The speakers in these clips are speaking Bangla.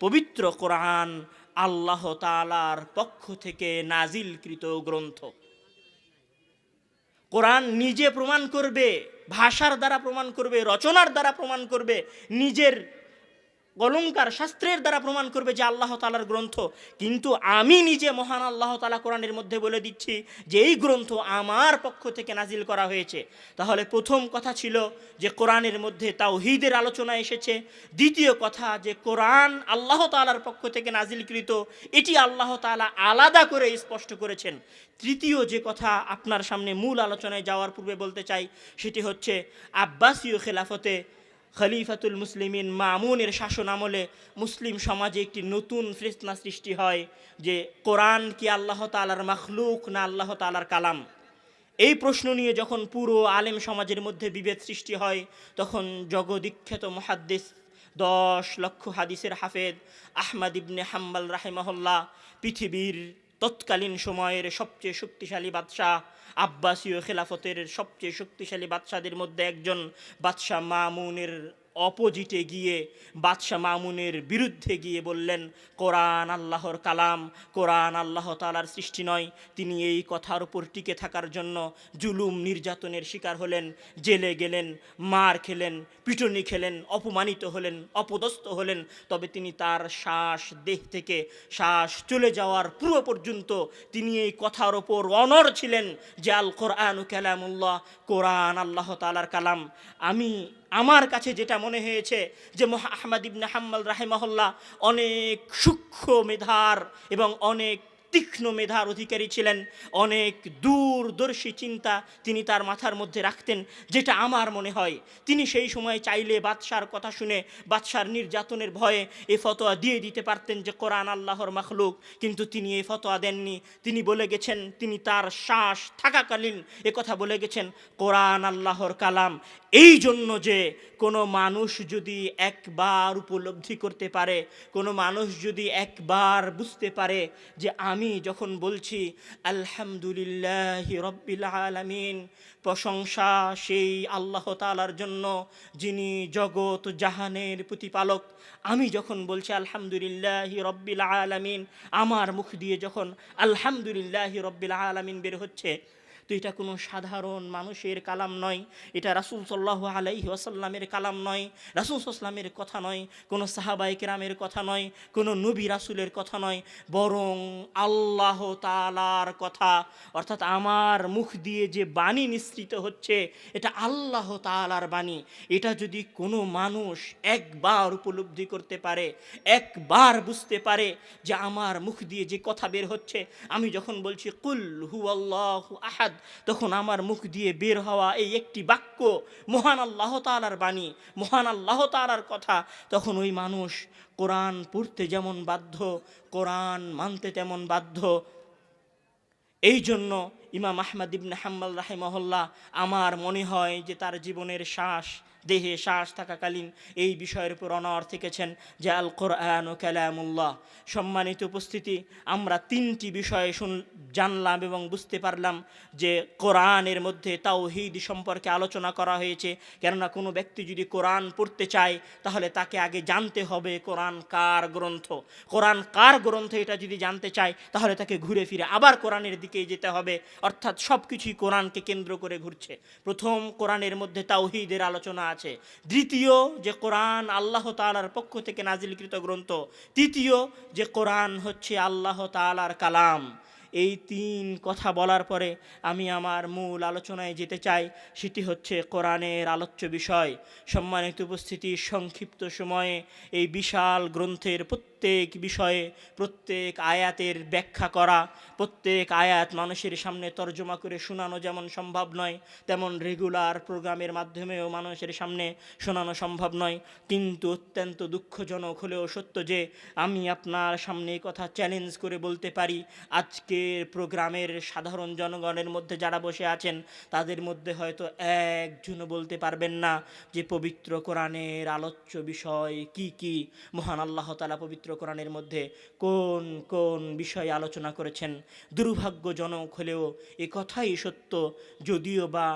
পবিত্র কোরআন আল্লাহ তালার পক্ষ থেকে নাজিলকৃত গ্রন্থ। কোরআন নিজে প্রমাণ করবে, ভাষার দ্বারা প্রমাণ করবে, রচনার দ্বারা প্রমাণ করবে, নিজের অলঙ্কার শাস্ত্রের দ্বারা প্রমাণ করবে যে আল্লাহ তালার গ্রন্থ। কিন্তু আমি নিজে মহান আল্লাহ তালা কোরআনের মধ্যে বলে দিচ্ছি যে এই গ্রন্থ আমার পক্ষ থেকে নাজিল করা হয়েছে। তাহলে প্রথম কথা ছিল যে কোরআনের মধ্যে তাওহিদের আলোচনা এসেছে। দ্বিতীয় কথা যে কোরআন আল্লাহ তালার পক্ষ থেকে নাজিলকৃত, এটি আল্লাহ তালা আলাদা করে স্পষ্ট করেছেন। তৃতীয় যে কথা আপনার সামনে মূল আলোচনায় যাওয়ার পূর্বে বলতে চাই, সেটি হচ্ছে আব্বাসীয় খেলাফতে খলিফাতুল মুসলিমিন মামুনের শাসন আমলে মুসলিম সমাজে একটি নতুন ফেসনা সৃষ্টি হয় যে কোরআন কি আল্লাহ তালার মখলুক না আল্লাহ তালার কালাম? এই প্রশ্ন নিয়ে যখন পুরো আলেম সমাজের মধ্যে বিভেদ সৃষ্টি হয়, তখন জগদীক্ষেত মহাদ্দেশ দশ লক্ষ হাদিসের হাফেদ আহমদ ইবনে হাম্বাল রাহেমহল্লা পৃথিবীর তৎকালীন সময়ের সবচেয়ে শক্তিশালী বাদশাহ আব্বাসীয় খেলাফতের সবচেয়ে শক্তিশালী বাদশাদের মধ্যে একজন বাদশাহ মামুনের অপোজিটে গিয়ে বাদশাহ মামুনের বিরুদ্ধে গিয়ে বললেন, কোরআন আল্লাহর কালাম, কোরআন আল্লাহ তালার সৃষ্টি নয়। তিনি এই কথার উপর টিকে থাকার জন্য জুলুম নির্যাতনের শিকার হলেন, জেলে গেলেন, মার খেলেন, পিটনি খেলেন, অপমানিত হলেন, অপদস্থ হলেন। তবে তিনি তার শ্বাস দেহ থেকে, শ্বাস চলে যাওয়ার পূর্ব পর্যন্ত তিনি এই কথার ওপর অনর ছিলেন যে আল কোরআন কালামুল্লাহ, কোরআন আল্লাহ তালার কালাম। আমি আমার কাছে যেটা মনে হয়েছে যে মোহা আহমদ ইবনে হাম্মাল রাহেমহল্লা অনেক সূক্ষ্ম মেধার এবং অনেক তীক্ষ্ণ মেধার অধিকারী ছিলেন। অনেক দূরদর্শী চিন্তা তিনি তার মাথার মধ্যে রাখতেন, যেটা আমার মনে হয়। তিনি সেই সময় চাইলে বাদশার কথা শুনে বাদশার নির্যাতনের ভয়ে এ ফতোয়া দিয়ে দিতে পারতেন যে, কোরআন আল্লাহর মাখলুক। কিন্তু তিনি এই ফতোয়া দেননি। তিনি বলে গেছেন, তিনি তার শ্বাস থাকাকালীন এ কথা বলে গেছেন, কোরআন আল্লাহর কালাম। এই জন্য যে কোনো মানুষ যদি একবার উপলব্ধি করতে পারে, কোনো মানুষ যদি একবার বুঝতে পারে যে, আমি যখন বলছি, আলহামদুলিল্লাহ রব্বিল আলামিন প্রশংসা সেই আল্লাহ তালার জন্য, যিনি জগৎ জাহানের প্রতিপালক। আমি যখন বলছি, আলহামদুলিল্লাহ রব্বিল আলামিন আমার মুখ দিয়ে যখন আলহামদুলিল্লাহ রব্বিল আলামিন বের হচ্ছে তো এটা কোনো সাধারণ মানুষের কালাম নয়। এটা রাসুল সাল্লাহ আলাইহি ওয়াসাল্লামের কালাম নয়। রাসুল সাল্লামের কথা নয়। কোনো সাহাবাই কেরামের কথা নয়। কোনো নবী রাসুলের কথা নয়। বরং আল্লাহ তালার কথা। অর্থাৎ আমার মুখ দিয়ে যে বাণী নিঃসৃত হচ্ছে, এটা আল্লাহ তালার বাণী। এটা যদি কোনো মানুষ একবার উপলব্ধি করতে পারে, একবার বুঝতে পারে যে আমার মুখ দিয়ে যে কথা বের হচ্ছে, আমি যখন বলছি, কুল হু আল্লাহ আহাদ তখন আমার মুখ দিয়ে বের হওয়া এই একটি বাক্য, মহান আল্লাহ তালার বাণী, মহান আল্লাহ তালার কথা, তখন ওই মানুষ কোরআন পড়তে যেমন বাধ্য, কোরআন মানতে তেমন বাধ্য। এই জন্য ইমাম আহমদ ইবনে হাম্মাল রাহেমহল্লা আমার মনে হয় যে তার জীবনের শ্বাস দেহে শ্বাস থাকাকালীন এই বিষয়ের উপর অনর থেকেছেন যে আল কোরআন ও কালামুল্লাহ। সম্মানিত উপস্থিতি, আমরা তিনটি বিষয়ে শুন, জানলাম এবং বুঝতে পারলাম যে কোরআনের মধ্যে তাওহিদ সম্পর্কে আলোচনা করা হয়েছে। কেননা কোনো ব্যক্তি যদি কোরআন পড়তে চায়, তাহলে তাকে আগে জানতে হবে কোরআন কার গ্রন্থ। কোরআন কার গ্রন্থ এটা যদি জানতে চায়, তাহলে তাকে ঘুরে ফিরে আবার কোরআনের দিকে যেতে হবে। অর্থাৎ সব কিছুই কোরআনকে কেন্দ্র করে ঘুরছে। প্রথম কোরআনের মধ্যে তাওহিদের আলোচনা আছে। দ্বিতীয় যে কোরআন আল্লাহ তালার পক্ষ থেকে নাজিলকৃত গ্রন্থ। তৃতীয় যে কোরআন হচ্ছে আল্লাহ তালার কালাম। এই তিন কথা বলার পরে আমি আমার মূল আলোচনায় যেতে চাই, সেটি হচ্ছে কোরআনের আলোচ্য বিষয়। সম্মানিত উপস্থিতি, সংক্ষিপ্ত সময়ে এই বিশাল গ্রন্থের প্রত্যেক বিষয়ে প্রত্যেক আয়াতের ব্যাখ্যা করা, প্রত্যেক আয়াত মানুষের সামনে তর্জমা করে শোনানো যেমন সম্ভব নয়, তেমন রেগুলার প্রোগ্রামের মাধ্যমেও মানুষের সামনে শোনানো সম্ভব নয়। কিন্তু অত্যন্ত দুঃখজনক হলেও সত্য যে, আমি আপনার সামনে কথা চ্যালেঞ্জ করে বলতে পারি আজকের প্রোগ্রামের সাধারণ জনগণের মধ্যে যারা বসে আছেন, তাদের মধ্যে হয়তো একজনও বলতে পারবেন না যে পবিত্র কোরআনের আলোচ্য বিষয় কি কি? মহান আল্লাহ তালা পবিত্র কোরআনের মধ্যে কোন কোন বিষয়ে আলোচনা করেছেন? দুর্ভাগ্যজনক হলেও এ কথাই সত্য, যদিও বা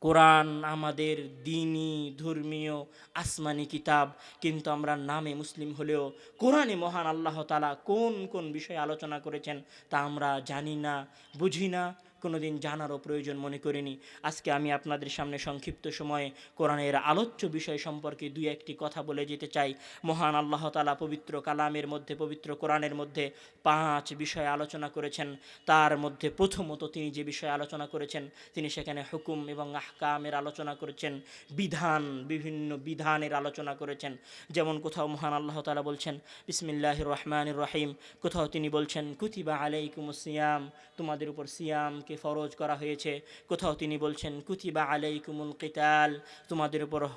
কোরআন আমাদের দিনই ধর্মীয়, আসমানি কিতাব। কিন্তু আমরা নামে মুসলিম হলেও কোরআনে মহান আল্লাহ তালা কোন কোন বিষয়ে আলোচনা করেছেন তা আমরা জানি না, বুঝি না। কোনোদিন জানারও প্রয়োজন মনে করিনি। আজকে আমি আপনাদের সামনে সংক্ষিপ্ত সময়ে কোরআনের আলোচ্য বিষয় সম্পর্কে দুই একটি কথা বলে যেতে চাই। মহান আল্লাহ তালা পবিত্র কালামের মধ্যে, পবিত্র কোরআনের মধ্যে পাঁচ বিষয় আলোচনা করেছেন। তার মধ্যে প্রথমত তিনি যে বিষয়ে আলোচনা করেছেন, তিনি সেখানে হুকুম এবং আহকামের আলোচনা করেছেন, বিধান, বিভিন্ন বিধানের আলোচনা করেছেন। যেমন কোথাও মহান আল্লাহ তালা বলছেন বিসমিল্লাহ রহমান রহিম। কোথাও তিনি বলছেন, কুতিবা আলাইকুম সিয়াম। তোমাদের উপর সিয়ামকে ফরজ করা হয়েছে। কোথাও তিনি বলছেন, কুতিবা আলাইকুমুল কিতাল তোমাদের উপর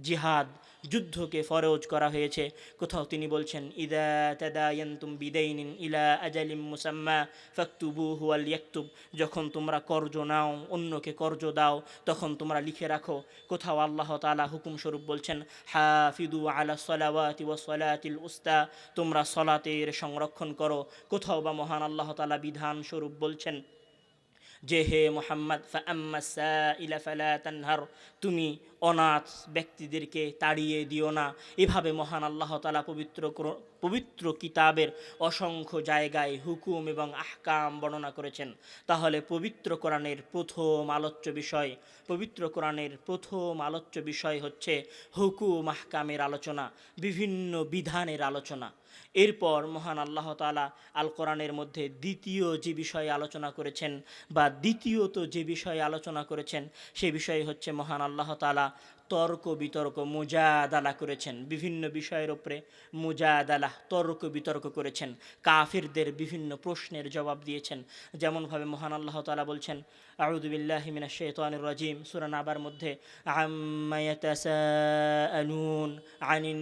জিহাদ যুদ্ধকে ফরজ করা হয়েছে। কোথাও তিনি বলছেন, ইদা তাদায়ান্তুম বিদাইনিন ইলা আজালিম মুসাম্মা ফাকতুবু হুয়াল ইয়াকতুব যখন তোমরা কর্জ নাও, অন্যকে কর্জ দাও, তখন তোমরা লিখে রাখো। কোথাও আল্লাহ তালা হুকুম স্বরূপ বলছেন হাফিদু আলা সলাওয়াতি ওয়া সলাতিল উস্তা তোমরা সলাতের সংরক্ষণ করো। কোথাও বা মহান আল্লাহ তালা বিধান স্বরূপ বলছেন যে হে মোহাম্মদ তানহার, তুমি অনাথ ব্যক্তিদেরকে তাড়িয়ে দিও না। এভাবে মহান আল্লাহ তালা পবিত্র পবিত্র কিতাবের অসংখ্য জায়গায় হুকুম এবং আহকাম বর্ণনা করেছেন। তাহলে পবিত্র কোরআনের প্রথম আলোচ্য বিষয়, পবিত্র কোরআনের প্রথম আলোচ্য বিষয় হচ্ছে হুকুম আহকামের আলোচনা, বিভিন্ন বিধানের আলোচনা। এরপর মহান আল্লাহ তালা আল কোরআনের মধ্যে দ্বিতীয় যে বিষয়ে আলোচনা করেছেন বা দ্বিতীয়ত যে বিষয়ে আলোচনা করেছেন সে বিষয়ে হচ্ছে মহান আল্লাহ তালা তর্ক বিতর্ক মুজাদালা করেছেন। বিভিন্ন বিষয়ের উপরে মুজাদালা, তর্ক বিতর্ক করেছেন। কাফিরদের বিভিন্ন প্রশ্নের জবাব দিয়েছেন। যেমনভাবে মহান আল্লাহ তালা বলছেন আউদুবিল্লাহ মিনা শেতানুর রাজিম সুরান আবার মধ্যে আনিন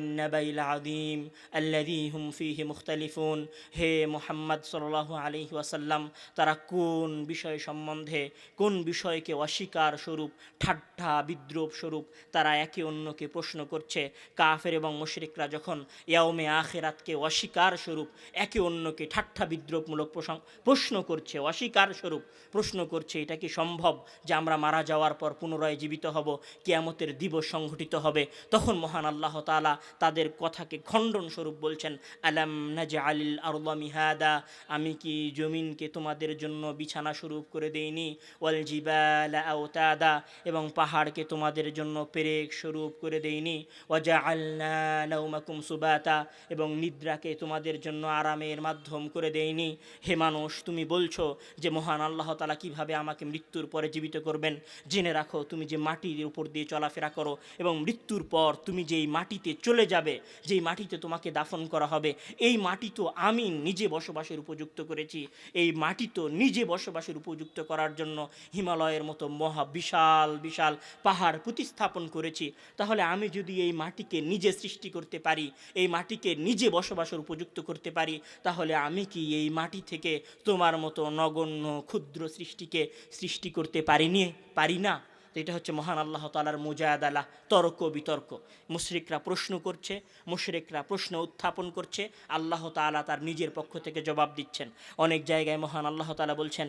আল্লাযী হুম ফীহি মুখতালিফুন হে মোহাম্মদ সাল্লাল্লাহু আলাইহি ওয়াসাল্লাম, তারা কোন বিষয় সম্বন্ধে, কোন বিষয়কে অস্বীকার স্বরূপ, ঠাট্টা বিদ্রোপ স্বরূপ তারা একে অন্যকে প্রশ্ন করছে। কাফের এবং মুশরিকরা যখন ইয়াউমে আখেরাতকে অস্বীকার স্বরূপ একে অন্যকে ঠাট্টা বিদ্রোপমূলক প্রশ্ন করছে অস্বীকার স্বরূপ প্রশ্ন করছে, এটা কি সম্ভব যে আমরা মারা যাওয়ার পর পুনরায় জীবিত হব? কিয়ামতের দিবস সংঘটিত হবে। তখন মহান আল্লাহ তাআলা তাদের কথাকে খণ্ডন স্বরূপ বলছেন, আলাম নাজা আলিল মিহাদা? আমি কি জমিনকে তোমাদের জন্য বিছানা স্বরূপ করে দেইনি? ওয়াল জিবালা এবং পাহাড়কে তোমাদের জন্য পেরেক স্বরূপ করে দেইনি। ওয়াজা আল্লা নাউমাকুম সুবাতা, এবং নিদ্রাকে তোমাদের জন্য আরামের মাধ্যম করে দেইনি। হে মানুষ, তুমি বলছো যে মহান আল্লাহ তালা কীভাবে আমাকে মৃত্যুর পরে জীবিত করবেন? জেনে রাখো, তুমি যে মাটির উপর দিয়ে চলাফেরা করো, এবং মৃত্যুর পর তুমি যেই মাটিতে চলে যাবে, যেই মাটিতে তোমাকে দাফন করা হবে, এই মাটি তো আমি নিজে বসবাসের উপযুক্ত করেছি। এই মাটি তো নিজে বসবাসের উপযুক্ত করার জন্য হিমালয়ের মতো মহা বিশাল বিশাল পাহাড় প্রতিস্থাপন করেছি, তাহলে আমি যদি এই মাটিকে নিজে সৃষ্টি করতে পারি, এই মাটিকে নিজে বসবাসের উপযুক্ত করতে পারি, তাহলে আমি কি এই মাটি থেকে তোমার মতো নগণ্য, ক্ষুদ্র সৃষ্টিকে সৃষ্টি করতে পারিনি, পারি না? এটা হচ্ছে মহান আল্লাহ তালার মুজাদালা, তর্ক বিতর্ক। মুশরিকরা প্রশ্ন করছে, মুশরিকরা প্রশ্ন উত্থাপন করছে, আল্লাহ তাআলা তার নিজের পক্ষ থেকে জবাব দিচ্ছেন। অনেক জায়গায় মহান আল্লাহ তালা বলছেন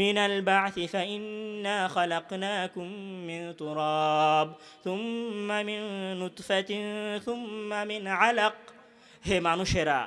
মিনাল বা'থি ফাইন্না খালাকনাকুম মিন তুরাব থুম্মা মিন নুতফাতিন থুম্মা মিন আলাক। হে মানুষেরা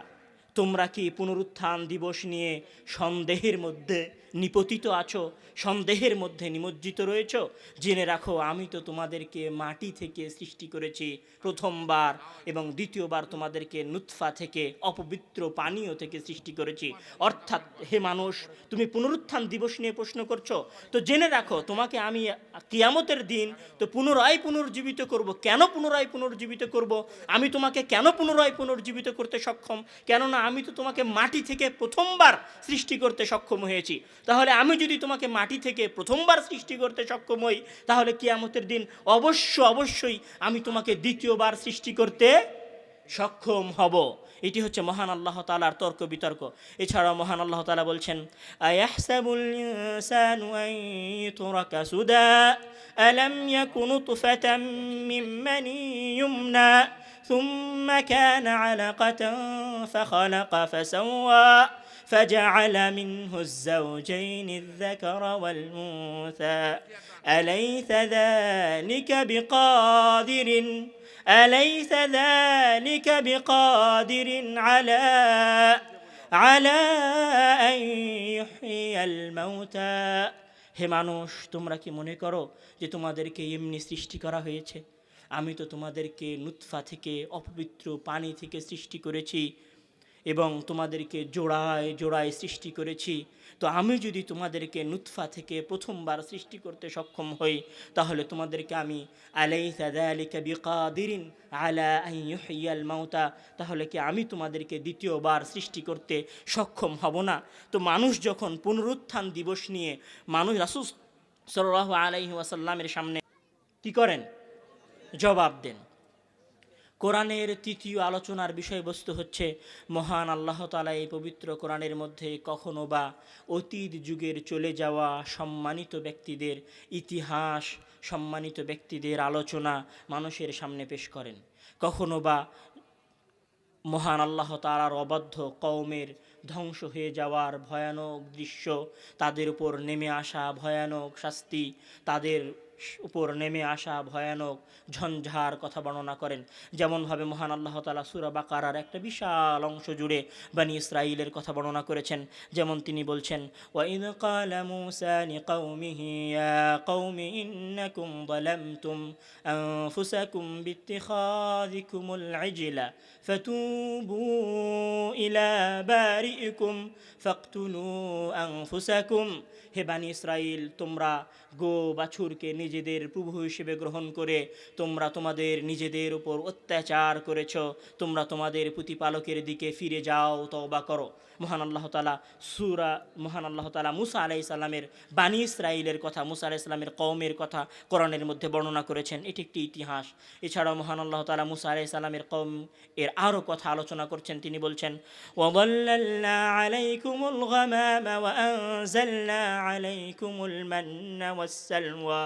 তোমরা কি পুনরুত্থান দিবস নিয়ে সন্দেহের মধ্যে নিপতিত আছো, সন্দেহের মধ্যে নিমজ্জিত রয়েছ? জেনে রাখো, আমি তো তোমাদেরকে মাটি থেকে সৃষ্টি করেছি প্রথমবার এবং দ্বিতীয়বার তোমাদেরকে নুৎফা থেকে, অপবিত্র পানীয় থেকে সৃষ্টি করেছি। অর্থাৎ, হে মানুষ, তুমি পুনরুত্থান দিবস নিয়ে প্রশ্ন করছ। তো জেনে রাখো, তোমাকে আমি কিয়ামতের দিন তো পুনরায় পুনর্জীবিত করব। কেন পুনরায় পুনর্জীবিত করব? আমি তোমাকে কেন পুনরায় পুনর্জীবিত করতে সক্ষম? কেননা আমি তো তোমাকে মাটি থেকে প্রথমবার সৃষ্টি করতে সক্ষম হয়েছি। তাহলে আমি যদি তোমাকে মাটি থেকে প্রথমবার সৃষ্টি করতে সক্ষম হই তাহলে কিয়ামতের দিন অবশ্য অবশ্যই আমি তোমাকে দ্বিতীয়বার সৃষ্টি করতে সক্ষম হব এটি হচ্ছে মহান আল্লাহ তালার তর্ক বিতর্ক এছাড়াও মহান আল্লাহ তালা বলছেন আয়াহসাবুল ইনসানু আন ইউতরাকা সুদা আলাম ইয়াকুন তুফাতাম মিন মানি ইউমনা ثم كان علقة فخلق فسوى فجعل منه الزوجين الذكر والأنثى أليس ذلك بقادر أليس ذلك بقادر على على أن يحيي الموتى হে মানুষ তোমরা কি মনে করো যে তোমাদেরকে এমনি সৃষ্টি করা হয়েছে আমি তো তোমাদেরকে নুৎফা থেকে অপবিত্র পানি থেকে সৃষ্টি করেছি এবং তোমাদেরকে জোড়ায় জোড়ায় সৃষ্টি করেছি। তো আমি যদি তোমাদেরকে নুৎফা থেকে প্রথমবার সৃষ্টি করতে সক্ষম হই, তাহলে তোমাদেরকে আমি আলাই সাদালিকা বিকাদিরিন আলা আইয়াল মাউতা, তাহলে কি আমি তোমাদেরকে দ্বিতীয়বার সৃষ্টি করতে সক্ষম হব না? তো মানুষ যখন পুনরুত্থান দিবস নিয়ে মানুষ রাসুস সাল্লাহ আলাইহি ওয়াসাল্লামের সামনে কি করেন? জবাব দেন। কোরআনের তৃতীয় আলোচনার বিষয়বস্তু হচ্ছে, মহান আল্লাহ তালা এই পবিত্র কোরআনের মধ্যে কখনো বা অতীত যুগের চলে যাওয়া সম্মানিত ব্যক্তিদের ইতিহাস, সম্মানিত ব্যক্তিদের আলোচনা মানুষের সামনে পেশ করেন। কখনো বা মহান আল্লাহ তালার অবাধ্য কওমের ধ্বংস হয়ে যাওয়ার ভয়ানক দৃশ্য তাদের উপর নেমে আসা ভয়ানক শাস্তি তাদের উপর নেমে আসা ভয়ানক ঝঞ্ঝার কথা বর্ণনা করেন যেমনভাবে মহান আল্লাহ তালা সুরা বাকারার একটা বিশাল অংশ জুড়ে বানি ইসরাইলের কথা বর্ণনা করেছেন যেমন তিনি বলছেন ওয়াইদ কালা মুসা লিকাউমিহি ইয়া কওমি ইন্নাকুম ظلمتم أنفسكم باتخاذكم العجل فتوبوا إلى بارئكم فاقتلوا أنفسكم হে বানি ইসরাইল তোমরা গো বাছুরকে নিজেদের প্রভু হিসেবে গ্রহণ করে তোমরা তোমাদের নিজেদের উপর অত্যাচার করেছ, তোমরা তোমাদের প্রতিপালকের দিকে ফিরে যাও, তওবা করো। মহান আল্লাহ তালা সুরা, মহান আল্লাহ তালা মুসা আলাই সাল্লামের বানি ইসরাইলের কথা, মুসা আলাই সাল্লামের কওমের কথা কোরআনের মধ্যে বর্ণনা করেছেন। এটি একটি ইতিহাস। এছাড়াও মহান আল্লাহ তালা মুসা আলাই সাল্লামের কওম এর আরও কথা আলোচনা করছেন। তিনি বলছেন মান্না ওয়াসসালওয়া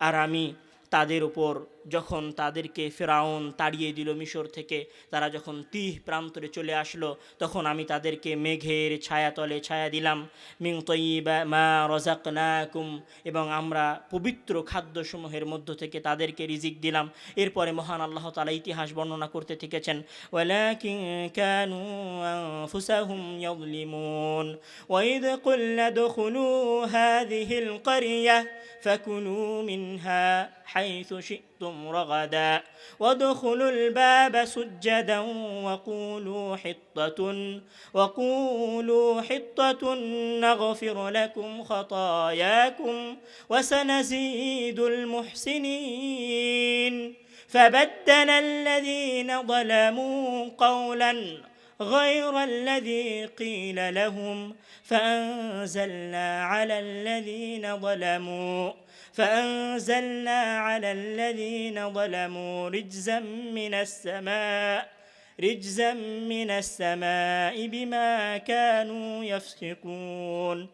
আর আমি তাদের উপর যখন তাদেরকে ফেরাউন তাড়িয়ে দিল মিশর থেকে, তারা যখন তিহ প্রান্তরে চলে আসলো, তখন আমি তাদেরকে মেঘের ছায়া তলে ছায়া দিলাম। মিং তৈবা মা রজাক নাকুম এবং আমরা পবিত্র খাদ্যসমূহের মধ্য থেকে তাদেরকে রিজিক দিলাম। এরপরে মহান আল্লাহ তালা ইতিহাস বর্ণনা করতে থেকেছেন ওয়ালাকিং ওয়াইদ হাইসু শি'তুম شئتم رغدا. وادخلوا الباب سجدا وقولوا حطة وقولوا حطة نغفر لكم خطاياكم وسنزيد المحسنين. فبدل الذين ظلموا قولا غير الذي قيل لهم فأنزلنا على الذين ظلموا. فأنزلنا على الذين ظلموا رجزا من السماء رجزا من السماء بما كانوا يفسقون.